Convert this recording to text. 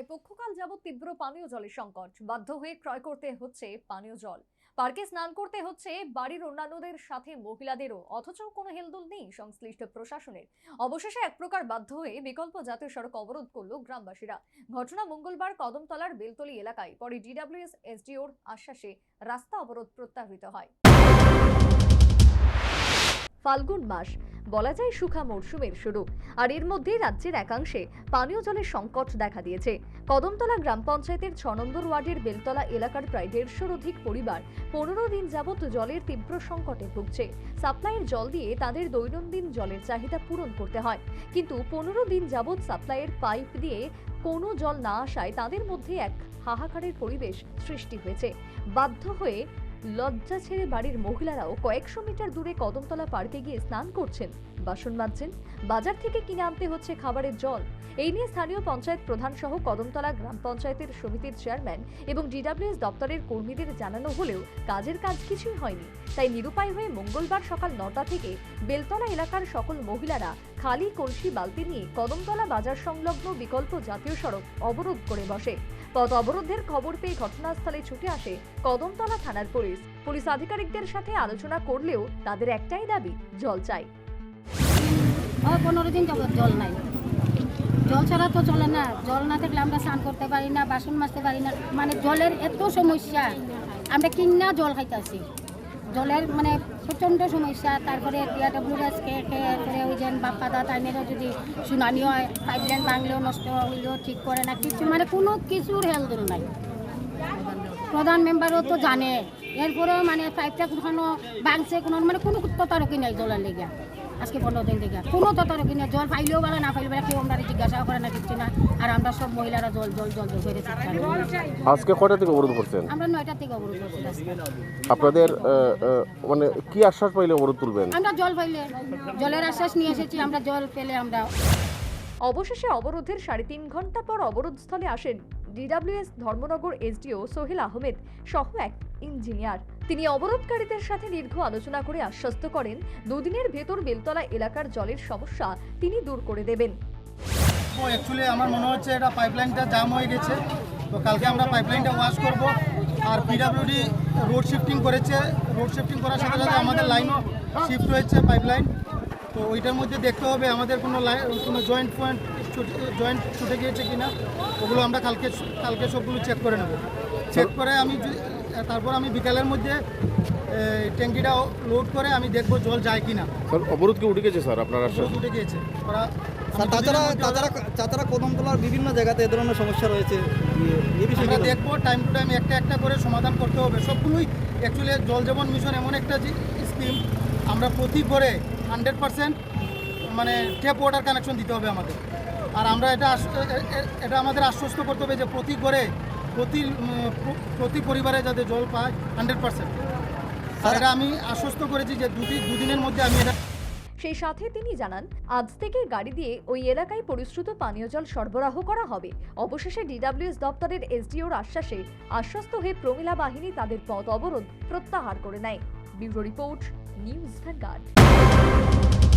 প্রায় পক্ষকাল যাবৎ তীব্র পানীয় জলের সংকট। বাধ্য হয়ে ক্রয় করতে হচ্ছে পানীয় জল। পার্কে স্নান করতে হচ্ছে বাড়ির অন্যান্যদের সাথে মহিলাদেরও। অথচ কোনো হেলদোল নেই সংশ্লিষ্ট প্রশাসনের। অবশেষে এক প্রকার বাধ্য হয়ে বিকল্প জাতীয় সড়ক অবরোধ করল গ্রামবাসীরা। ঘটনা মঙ্গলবার কদমতলার বেলতলি এলাকায়। পরে ডিডব্লিউএস এসডিওর আশ্বাসে রাস্তা অবরোধ প্রত্যাহৃত হয়। ফাল্গুন মাস। বলা যায় সুখা মরশুমের শুরু। আর এর মধ্যে রাজ্যের একাংশে পানীয় জলের সংকট দেখা দিয়েছে। কদমতলা গ্রাম পঞ্চায়েতের ছ নম্বর ওয়ার্ডের বেলতলা এলাকার প্রায় দেড়শোর অধিক পরিবার পনেরো দিন যাবৎ জলের তীব্র সংকটে ভুগছে। সাপ্লাইয়ের জল দিয়ে তাদের দৈনন্দিন জলের চাহিদা পূরণ করতে হয়। কিন্তু পনেরো দিন যাবৎ সাপ্লাইয়ের পাইপ দিয়ে কোনো জল না আসায় তাদের মধ্যে এক হাহাকারের পরিবেশ সৃষ্টি হয়েছে। বাধ্য হয়ে লজ্জা ছেড়ে বাড়ির মহিলারাও কয়েকশো মিটার দূরে কদমতলা পার্কে গিয়ে স্নান করছেন। বাসন মাজছেন। বাজার থেকে কিনে আনতে হচ্ছে খাবারের জল। এই নিয়ে স্থানীয় পঞ্চায়েত প্রধান সহ কদমতলা গ্রাম পঞ্চায়েতের সমিতির চেয়ারম্যান এবং ডিডব্লিউএস দপ্তরের কর্মীদের জানানো হলেও কাজের কাজ কিছুই হয়নি। তাই নিরুপায় হয়ে মঙ্গলবার সকাল নটা থেকে বেলতলা এলাকার সকল মহিলারা খালি কলসি, বালতি নিয়ে কদমতলা বাজার সংলগ্ন বিকল্প জাতীয় সড়ক অবরোধ করে বসে। পথ অবরোধের খবর পেয়ে ঘটনাস্থলে ছুটে আসে কদমতলা থানার পুলিশ। পুলিশ আধিকারিকদের সাথে আলোচনা করলেও তাদের একটাই দাবি, জল চাই। পনেরো দিন যাবত জল নাই। জল ছাড়া তো চলে না। জল না থাকলে আমরা স্নান করতে পারি না, বাসন মাজতে পারি না। মানে জলের এত সমস্যা। আমরা কিনা জল খাইতেছি। জলের মানে প্রচণ্ড সমস্যা, তারপরে ডিআরডব্লিউএস কে কে করে ওই যে বাপ্পা দা তাইনেরও যদি শুনানি হয় পাইপ লাইন ভাঙলেও নষ্ট হইলেও ঠিক করে না, কিছু মানে কোনো কিছুর হেলদ নাই। প্রধান মেম্বারও তো জানে, এরপরেও মানে পাইপটা কোনো ভাঙছে, কোনো মানে কোনো তদারকি নাই জলের লেগে। আজকে পনেরো দিন থেকে। কোনো তদারকি নেই জল পাইলেও বলে না পাইলেও বলে কেউ আমরা জিজ্ঞাসা করে না কিছু না। আর আমরা সব মহিলারা জল জল জল জল করে। আজকে কয়টা থেকে অবরোধ করছেন? আমরা নয়টা থেকে অবরোধ করছি আপনাদের মানে কি আশ্বাস পাইলে অবরোধ তুলবেন? আমরা জল পাইলে জলের আশ্বাস নিয়ে এসেছি আমরা জল পেলে আমরা অবশেষে অবরোধের সাড়ে তিন ঘণ্টা পর অবরোধস্থলে আসেন ডিডব্লিউএস ধর্মনগর এসডিও সোহেল আহমেদ সহ এক ইঞ্জিনিয়ার। তিনি অবরোধকারীদের সাথে দীর্ঘ আলোচনা করে আশ্বস্ত করেন, দুদিনের ভেতর বেলতলা এলাকার জলের সমস্যা তিনি দূর করে দেবেন। অ্যাকচুয়ালি আমার মনে হচ্ছে এটা পাইপলাইনটা জাম হয়ে গেছে। তো কালকে আমরা পাইপলাইনটা ওয়াশ করব। আর পিডাব্লিউডি রোড শিফটিং করেছে। রোড শিফটিং করার সাথে সাথে আমাদের লাইনও শিফট হয়েছে পাইপলাইন তো ওইটার মধ্যে দেখতে হবে আমাদের কোনো লাইন কোনো জয়েন্ট পয়েন্ট জয়েন্ট ছুটে গিয়েছে কি না ওগুলো আমরা কালকে কালকে সবগুলো চেক করে নেব। চেক করে আমি তারপর আমি বিকালের মধ্যে এই, ট্যাঙ্কিটা লোড করে আমি দেখব জল যায় কি না স্যার অবরোধ কি উঠে গেছে স্যার আপনার উঠে গিয়েছে। ওরা তাছাড়া তাছাড়া তাছাড়া কদমতলার বিভিন্ন জায়গাতে এ ধরনের সমস্যা রয়েছে। এই বিষয়ে দেখব টাইম টু টাইম একটা একটা করে সমাধান করতে হবে। সবগুলোই অ্যাকচুয়ালি জল জীবন মিশন এমন একটা স্কিম আমরা প্রতি ঘরে হান্ড্রেড পার্সেন্ট মানে ট্যাপ ওয়াটার কানেকশন দিতে হবে আমাদের। আর আমরা এটা এটা আমাদের আশ্বস্ত করতে হবে যে প্রতি ঘরে, প্রতি প্রতি পরিবারে যাতে জল পায় হান্ড্রেড পার্সেন্ট। এটা আমি আশ্বস্ত করেছি যে দুদিন দুদিনের মধ্যে আমি এটা সেই সাথে তিনি জানান, আজ থেকে গাড়ি দিয়ে ওই এলাকায় পরিশ্রুত পানীয় জল সরবরাহ করা হবে। অবশেষে ডিডব্লিউএস দপ্তরের এসডিওর আশ্বাসে আশ্বস্ত হয়ে প্রমিলা বাহিনী তাদের পথ অবরোধ প্রত্যাহার করে নেয়। Bureau report news धनगाड़